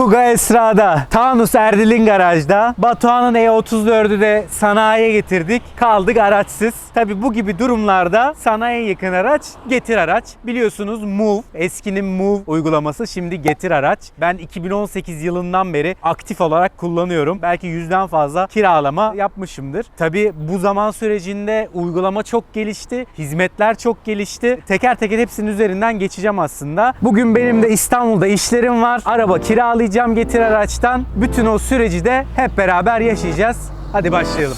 Kuga Esra'da, Tanus Erdil'in garajda, Batuhan'ın E34'ü de sanayiye getirdik. Kaldık araçsız. Tabi bu gibi durumlarda sanayiye yakın araç getir araç. Biliyorsunuz Move, eskinin Move uygulaması şimdi getir araç. Ben 2018 yılından beri aktif olarak kullanıyorum. Belki yüzden fazla kiralama yapmışımdır. Tabi bu zaman sürecinde uygulama çok gelişti, hizmetler çok gelişti. Teker teker hepsinin üzerinden geçeceğim aslında. Bugün benim de İstanbul'da işlerim var. Araba kiralayacağım getir araçtan. Bütün o süreci de hep beraber yaşayacağız. Hadi başlayalım.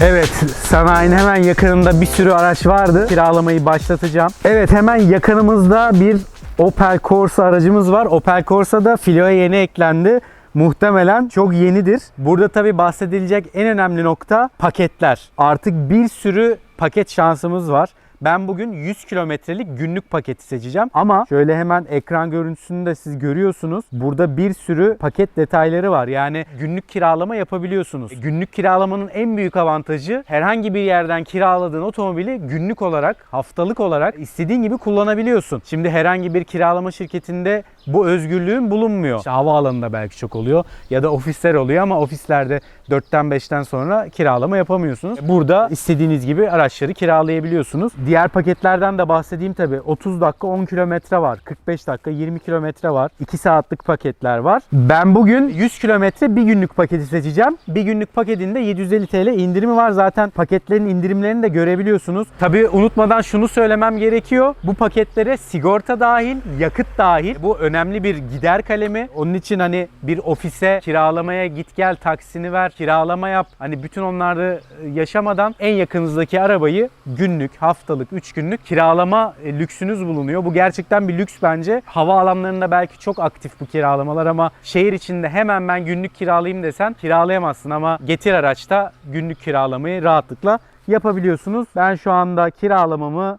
Evet, sanayinin hemen yakınında bir sürü araç vardı. Kiralamayı başlatacağım. Evet, hemen yakınımızda bir Opel Corsa aracımız var. Opel Corsa da Clio'ya yeni eklendi. Muhtemelen çok yenidir. Burada tabii bahsedilecek en önemli nokta paketler. Artık bir sürü paket şansımız var. Ben bugün 100 kilometrelik günlük paketi seçeceğim. Ama şöyle hemen ekran görüntüsünde siz görüyorsunuz. Burada bir sürü paket detayları var. Yani günlük kiralama yapabiliyorsunuz. Günlük kiralamanın en büyük avantajı herhangi bir yerden kiraladığın otomobili günlük olarak, haftalık olarak istediğin gibi kullanabiliyorsun. Şimdi herhangi bir kiralama şirketinde bu özgürlüğün bulunmuyor. İşte havaalanında belki çok oluyor ya da ofisler oluyor ama ofislerde 4'ten 5'ten sonra kiralama yapamıyorsunuz. Burada istediğiniz gibi araçları kiralayabiliyorsunuz. Diğer paketlerden de bahsedeyim tabi. 30 dakika 10 kilometre var. 45 dakika 20 kilometre var. 2 saatlik paketler var. Ben bugün 100 kilometre bir günlük paketi seçeceğim. Bir günlük paketinde 750 TL indirimi var. Zaten paketlerin indirimlerini de görebiliyorsunuz. Tabi unutmadan şunu söylemem gerekiyor. Bu paketlere sigorta dahil, yakıt dahil. Bu önemli bir gider kalemi. Onun için hani bir ofise kiralamaya git gel taksini ver, kiralama yap. Hani bütün onları yaşamadan en yakınızdaki arabayı günlük, haftalık, 3 günlük kiralama e, lüksünüz bulunuyor. Bu gerçekten bir lüks bence. Hava alanlarında belki çok aktif bu kiralamalar ama şehir içinde hemen ben günlük kiralayayım desen kiralayamazsın ama getir araçta günlük kiralamayı rahatlıkla yapabiliyorsunuz. Ben şu anda kiralamamı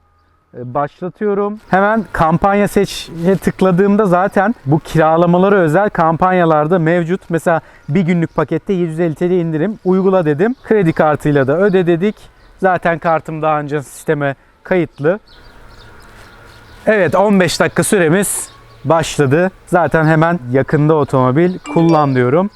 e, başlatıyorum. Hemen kampanya seçe tıkladığımda zaten bu kiralamalara özel kampanyalarda mevcut. Mesela bir günlük pakette 750 TL indirim uygula dedim. Kredi kartıyla da öde dedik. Zaten kartım daha önce sisteme kayıtlı. Evet 15 dakika süremiz başladı. Zaten hemen yakında otomobil kullan diyorum.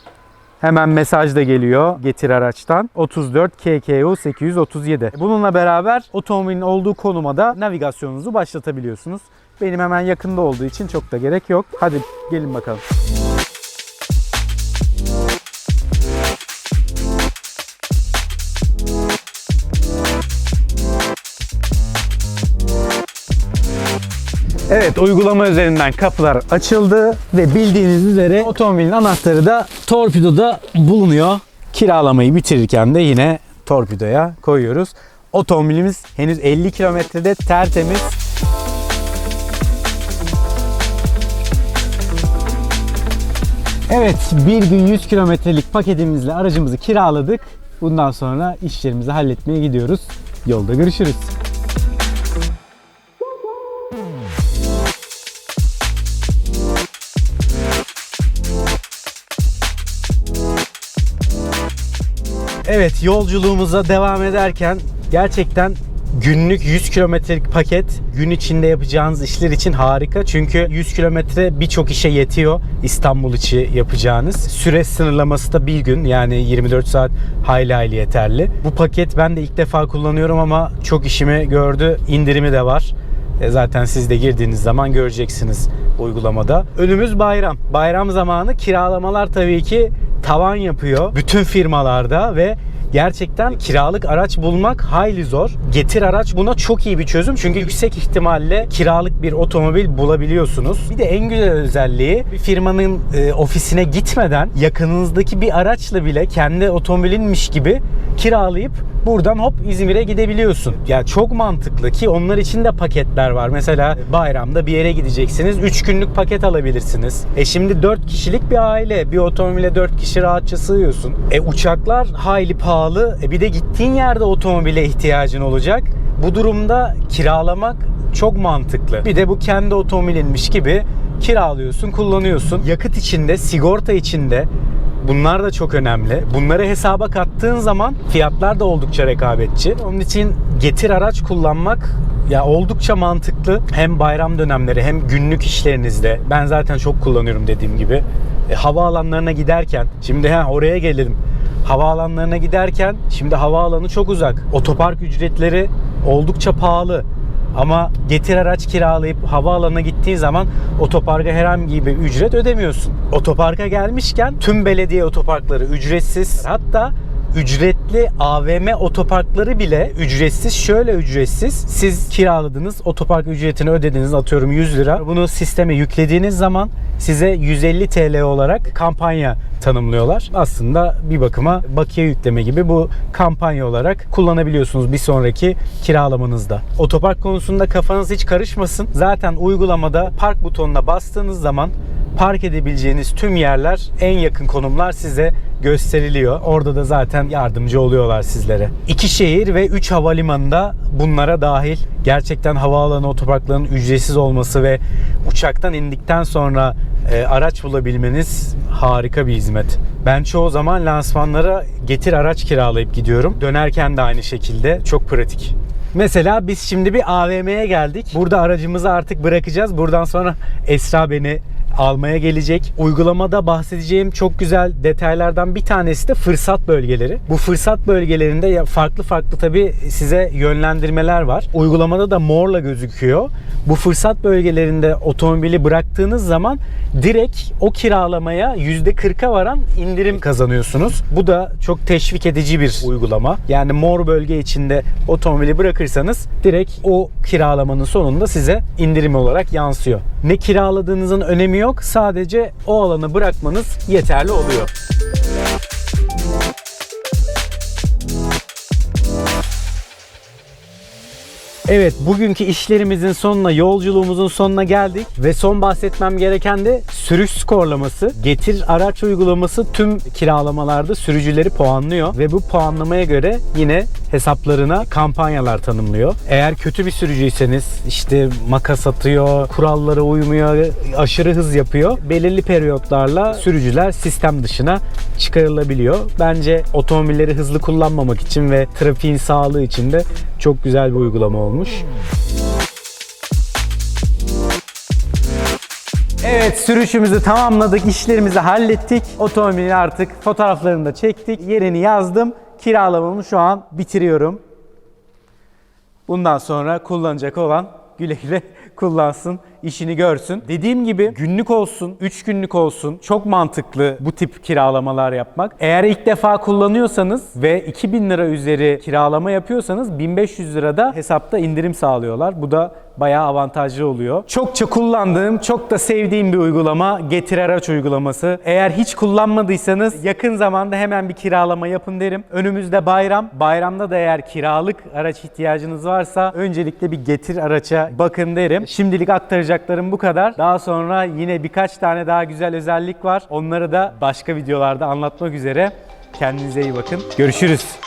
Hemen mesaj da geliyor getir araçtan. 34 KKU 837. Bununla beraber otomobilin olduğu konuma da navigasyonunuzu başlatabiliyorsunuz. Benim hemen yakında olduğu için çok da gerek yok. Hadi gelin bakalım. Evet uygulama üzerinden kapılar açıldı ve bildiğiniz üzere otomobilin anahtarı da torpidoda bulunuyor. Kiralamayı bitirirken de yine torpidoya koyuyoruz. Otomobilimiz henüz 50 kilometrede tertemiz. Evet bir gün 100 kilometrelik paketimizle aracımızı kiraladık. Bundan sonra işlerimizi halletmeye gidiyoruz. Yolda görüşürüz. Evet yolculuğumuza devam ederken gerçekten günlük 100 kilometrelik paket gün içinde yapacağınız işler için harika. Çünkü 100 kilometre birçok işe yetiyor İstanbul içi yapacağınız. Süre sınırlaması da bir gün yani 24 saat hayli hayli yeterli. Bu paket ben de ilk defa kullanıyorum ama çok işimi gördü. İndirimi de var. E, Zaten siz de girdiğiniz zaman göreceksiniz uygulamada. Önümüz bayram. Bayram zamanı kiralamalar tabii ki tavan yapıyor. Bütün firmalarda ve gerçekten kiralık araç bulmak hayli zor. Getir araç buna çok iyi bir çözüm. Çünkü yüksek ihtimalle kiralık bir otomobil bulabiliyorsunuz. Bir de en güzel özelliği bir firmanın e, ofisine gitmeden yakınınızdaki bir araçla bile kendi otomobilinmiş gibi kiralayıp buradan hop İzmir'e gidebiliyorsun. Ya çok mantıklı ki onlar için de paketler var. Mesela bayramda bir yere gideceksiniz. 3 günlük paket alabilirsiniz. E şimdi 4 kişilik bir aile. Bir otomobile 4 kişi rahatça sığıyorsun. E uçaklar hayli pahalı. E bir de gittiğin yerde otomobile ihtiyacın olacak. Bu durumda kiralamak çok mantıklı. Bir de bu kendi otomobilinmiş gibi kiralıyorsun, kullanıyorsun. Yakıt içinde, sigorta içinde Bunlar da çok önemli. Bunları hesaba kattığın zaman fiyatlar da oldukça rekabetçi. Onun için getir araç kullanmak Ya oldukça mantıklı. Hem bayram dönemleri hem günlük işlerinizde. Ben zaten çok kullanıyorum dediğim gibi. E, havaalanlarına giderken, şimdi ha oraya gelelim. Havaalanlarına giderken şimdi havaalanı çok uzak. Otopark ücretleri oldukça pahalı. Ama getir araç kiralayıp havaalanına gittiğin zaman otoparka herhangi bir ücret ödemiyorsun. Otoparka gelmişken tüm belediye otoparkları ücretsiz. Hatta ücretli AVM otoparkları bile ücretsiz. Şöyle ücretsiz. Siz kiraladınız, otopark ücretini ödediniz atıyorum 100 lira. Bunu sisteme yüklediğiniz zaman size 150 TL olarak kampanya tanımlıyorlar. Aslında bir bakıma bakiye yükleme gibi bu kampanya olarak kullanabiliyorsunuz bir sonraki kiralamanızda. Otopark konusunda kafanız hiç karışmasın. Zaten uygulamada park butonuna bastığınız zaman park edebileceğiniz tüm yerler en yakın konumlar size gösteriliyor. Orada da zaten yardımcı oluyorlar sizlere. İki şehir ve 3 havalimanında bunlara dahil. Gerçekten havaalanı otoparklarının ücretsiz olması ve uçaktan indikten sonra e, araç bulabilmeniz harika bir hizmet. Ben çoğu zaman lansmanlara getir araç kiralayıp gidiyorum. Dönerken de aynı şekilde çok pratik. Mesela biz şimdi bir AVM'ye geldik. Burada aracımızı artık bırakacağız. Buradan sonra Esra beni almaya gelecek. Uygulamada bahsedeceğim çok güzel detaylardan bir tanesi de fırsat bölgeleri. Bu fırsat bölgelerinde farklı farklı tabi size yönlendirmeler var. Uygulamada da morla gözüküyor. Bu fırsat bölgelerinde otomobili bıraktığınız zaman direkt o kiralamaya %40'a varan indirim kazanıyorsunuz. Bu da çok teşvik edici bir uygulama. Yani mor bölge içinde otomobili bırakırsanız direkt o kiralamanın sonunda size indirim olarak yansıyor. Ne kiraladığınızın önemi yok. Sadece o alanı bırakmanız yeterli oluyor. Evet bugünkü işlerimizin sonuna, yolculuğumuzun sonuna geldik ve son bahsetmem gereken de sürüş skorlaması. Getir araç uygulaması tüm kiralamalarda sürücüleri puanlıyor ve bu puanlamaya göre yine hesaplarına kampanyalar tanımlıyor. Eğer kötü bir sürücüyseniz işte makas atıyor, kurallara uymuyor, aşırı hız yapıyor. Belirli periyotlarla sürücüler sistem dışına çıkarılabiliyor. Bence otomobilleri hızlı kullanmamak için ve trafiğin sağlığı için de çok güzel bir uygulama olmuş. Evet sürüşümüzü tamamladık, işlerimizi hallettik. Otomobili artık fotoğraflarını da çektik. Yerini yazdım. Kiralamamı şu an bitiriyorum. Bundan sonra kullanacak olan güle güle kullansın, işini görsün. Dediğim gibi günlük olsun, 3 günlük olsun çok mantıklı bu tip kiralamalar yapmak. Eğer ilk defa kullanıyorsanız ve 2000 lira üzeri kiralama yapıyorsanız 1500 lirada hesapta indirim sağlıyorlar. Bu da bayağı avantajlı oluyor. Çokça kullandığım, çok da sevdiğim bir uygulama Getir Araç uygulaması. Eğer hiç kullanmadıysanız yakın zamanda hemen bir kiralama yapın derim. Önümüzde bayram. Bayramda da eğer kiralık araç ihtiyacınız varsa öncelikle bir Getir Araç'a bakın derim. Şimdilik aktaracaklarım bu kadar. Daha sonra yine birkaç tane daha güzel özellik var. Onları da başka videolarda anlatmak üzere. Kendinize iyi bakın. Görüşürüz.